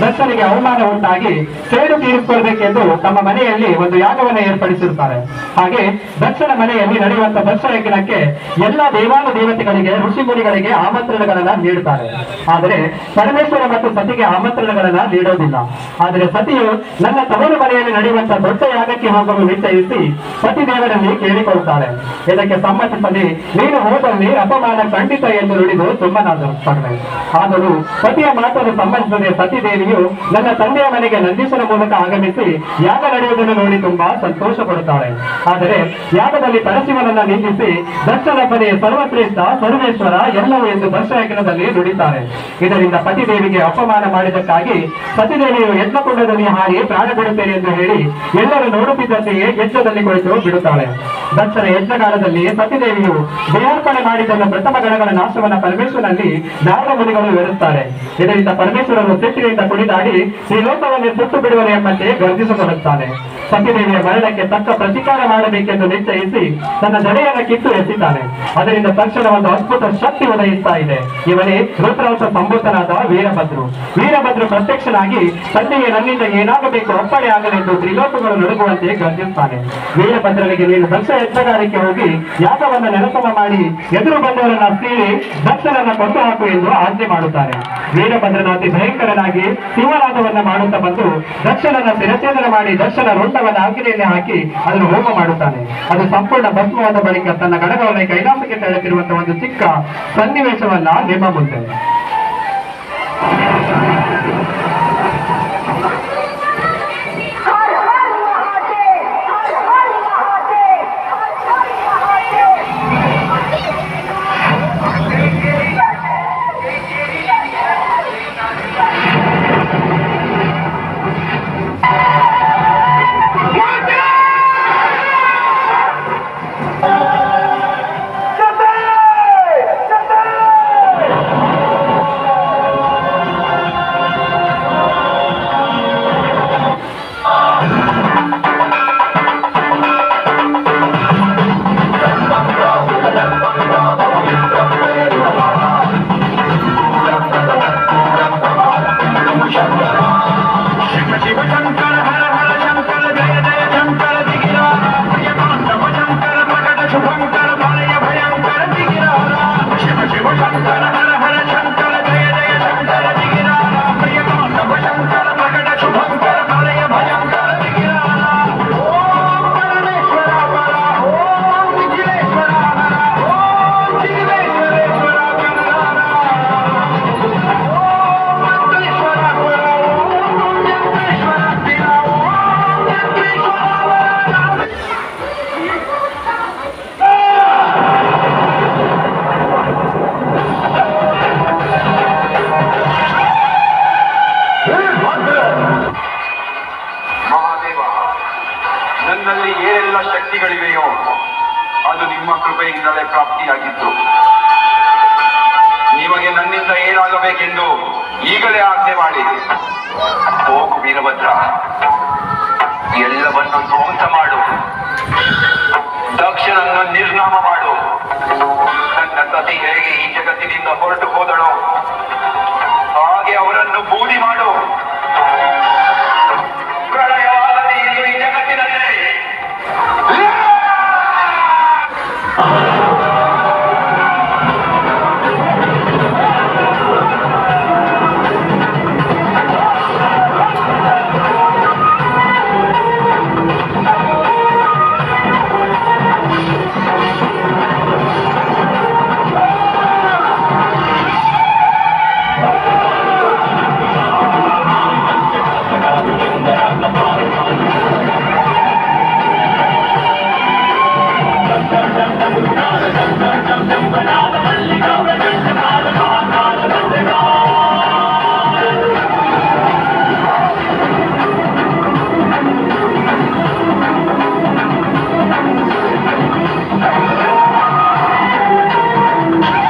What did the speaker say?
ದಕ್ಷನಿಗೆ ಅವಮಾನ ಉಂಟಾಗಿ ಸೇಡು ತೀರಿಸಿಕೊಳ್ಬೇಕೆಂದು ತಮ್ಮ ಮನೆಯಲ್ಲಿ ಒಂದು ಯಾಗವನ್ನು ಏರ್ಪಡಿಸಿರುತ್ತಾರೆ. ಹಾಗೆ ದಕ್ಷನ ಮನೆಯಲ್ಲಿ ನಡೆಯುವಂತಹ ದಕ್ಷ ಯಜ್ಞಕ್ಕೆ ಎಲ್ಲ ದೇವಾನು ದೇವತೆಗಳಿಗೆ, ಋಷಿ ಮುನಿಗಳಿಗೆ ಆಮಂತ್ರಣಗಳನ್ನ ನೀಡುತ್ತಾರೆ. ಆದರೆ ಪರಮೇಶ್ವರ ಮತ್ತು ಸತಿಗೆ ಆಮಂತ್ರಣಗಳನ್ನ ನೀಡೋದಿಲ್ಲ. ಆದರೆ ಸತಿಯು ನನ್ನ ತವರು ಮನೆಯಲ್ಲಿ ನಡೆಯುವಂತ ದೊಡ್ಡ ಯಾಗಕ್ಕೆ ಹೋಗಲು ನಿಶ್ಚಯಿಸಿ ಸತಿ ದೇವರಲ್ಲಿ ಕೇಳಿಕೊಳ್ಳುತ್ತಾರೆ ಇದಕ್ಕೆ ಸಮ್ಮತಿಸಲಿ ನೀನು ಹೋದಲ್ಲಿ ಅಪಮಾನ ಖಂಡಿತ ಎಂದು ನುಡಿದು ಸುಮ್ಮನಾದರು ಆದರೂ ಸತಿಯ ಮಾತನ್ನು ಸಂಬಂಧಿಸದೆ ನನ್ನ ತಂದೆಯ ಮನೆಗೆ ನಂದೀಶನ ಮೂಲಕ ಆಗಮಿಸಿ ಯಾಗ ನಡೆಯುವುದನ್ನು ನೋಡಿ ತುಂಬಾ ಸಂತೋಷ ಪಡುತ್ತಾಳೆ ಆದರೆ ಯಾಗದಲ್ಲಿ ಪರಶಿವನನ್ನ ನಿಂದಿಸಿ ದಕ್ಷನಪ್ಪನೇ ಸರ್ವಶ್ರೇಷ್ಠ ಸರ್ವೇಶ್ವರ ಎಲ್ಲವೂ ಎಂದು ದರ್ಶಯಜ್ಞದಲ್ಲಿ ದುಡಿತಾರೆ ಇದರಿಂದ ಪತಿದೇವಿಗೆ ಅಪಮಾನ ಮಾಡಿದ್ದಕ್ಕಾಗಿ ಸತಿದೇವಿಯು ಯಜ್ಞಕುಂಡದಲ್ಲಿ ಹಾರಿ ಪ್ರಾಣ ಬಿಡುತ್ತೇನೆ ಎಂದು ಹೇಳಿ ಎಲ್ಲರೂ ನೋಡುತ್ತಿದ್ದಂತೆಯೇ ಯಜ್ಞದಲ್ಲಿ ಕುಳಿತು ಬಿಡುತ್ತಾಳೆ. ದಕ್ಷನ ಯಜ್ಞಕಾಲದಲ್ಲಿ ಪತಿದೇವಿಯು ಮಾಡಿದ್ದನ್ನು ಪ್ರಥಮ ಗಣಗಳ ನಾಶವನ್ನ ಪರಮೇಶ್ವರನಲ್ಲಿ ನಾರದ ಮುನಿಗಳು ವಿವರಿಸುತ್ತಾರೆ ಇದರಿಂದ ಪರಮೇಶ್ವರನು ಸಿಟ್ಟಿನಿಂದ ಕುಣಿದಾಡಿ ಈ ಲೋಕವನ್ನೇ ಸುಟ್ಟು ಬಿಡುವನು ಎಂಬಂತೆ ಗರ್ಜಿಸಿಕೊಳ್ಳುತ್ತಾನೆ ಮರಣಕ್ಕೆ ತಕ್ಕ ಪ್ರತಿಕಾರ ಮಾಡಬೇಕೆಂದು ನಿಶ್ಚಯಿಸಿ ತನ್ನ ಜಡೆಯನ್ನು ಕಿತ್ತು ಎತ್ತಿದ್ದಾನೆ. ಅದರಿಂದ ತಕ್ಷಣ ಒಂದು ಅದ್ಭುತ ಶಕ್ತಿ ಉದಯಿಸ್ತಾ ಇದೆ. ಇವನೇ ರುದ್ರಾಂಶ ಸಂಭೂತನಾದ ವೀರಭದ್ರು. ವೀರಭದ್ರು ಪ್ರತ್ಯಕ್ಷನಾಗಿ ತಂದೆಗೆ ನನ್ನಿಂದ ಏನಾಗಬೇಕು? ಒಪ್ಪಣೆ ಆಗಲೆಂದು ತ್ರಿಲೋಕಗಳು ನಡುಗುವಂತೆ ಗರ್ಜಿಸ್ತಾನೆ ವೀರಭದ್ರನಿಗೆ ನೀನು ದಕ್ಷ ಯಜ್ಞಗಾರಕ್ಕೆ ಹೋಗಿ ಯಾಗವನ್ನು ನೆನಪವ ಮಾಡಿ, ಎದುರು ಬಂದವರನ್ನ ಸೀಳಿ ದಕ್ಷನನ್ನ ಕೊಂದು ಹಾಕು ಎಂದು ಆಜ್ಞೆ ಮಾಡುತ್ತಾರೆ ವೀರಭದ್ರನ ಅತಿ ಭಯಂಕರನಾಗಿ ಸಿಂಹನಾದವನ್ನ ಮಾಡುತ್ತಾ ಬಂದು ದರ್ಶನನ ಶಿರಛೇದನ ಮಾಡಿ ದಕ್ಷನ ರುಂಡವನ್ನ ಅಗ್ನಿಯಲ್ಲಿ ಹಾಕಿ ಅದನ್ನು ಹೋಮ ಮಾಡುತ್ತಾನೆ. ಅದು ಸಂಪೂರ್ಣ ಭಸ್ಮವಾದ ಬಳಿಕ ತನ್ನ ಗಡಗವನ್ನ ಕೈಲಾಸಕ್ಕೆ ತೆರಳುತ್ತಿರುವಂತಹ ಒಂದು ಚಿಕ್ಕ ಸನ್ನಿವೇಶವನ್ನ ನಿಮ್ಮ ಮುಂದೆ. శివ శివ శంకర ಅದು ನಿಮ್ಮ ಕೃಪೆಯಿಂದಲೇ ಪ್ರಾಪ್ತಿಯಾಗಿತ್ತು ನಿಮಗೆ ನನ್ನಿಂದ ಏನಾಗಬೇಕೆಂದು ಈಗಲೇ ಆಜ್ಞೆ ಮಾಡಿ. ಹೋಗು ವೀರಭದ್ರ. ಎಲ್ಲವನ್ನು ಧ್ವಂಸ ಮಾಡು. ದಕ್ಷನನ್ನು ನಿರ್ನಾಮ ಮಾಡು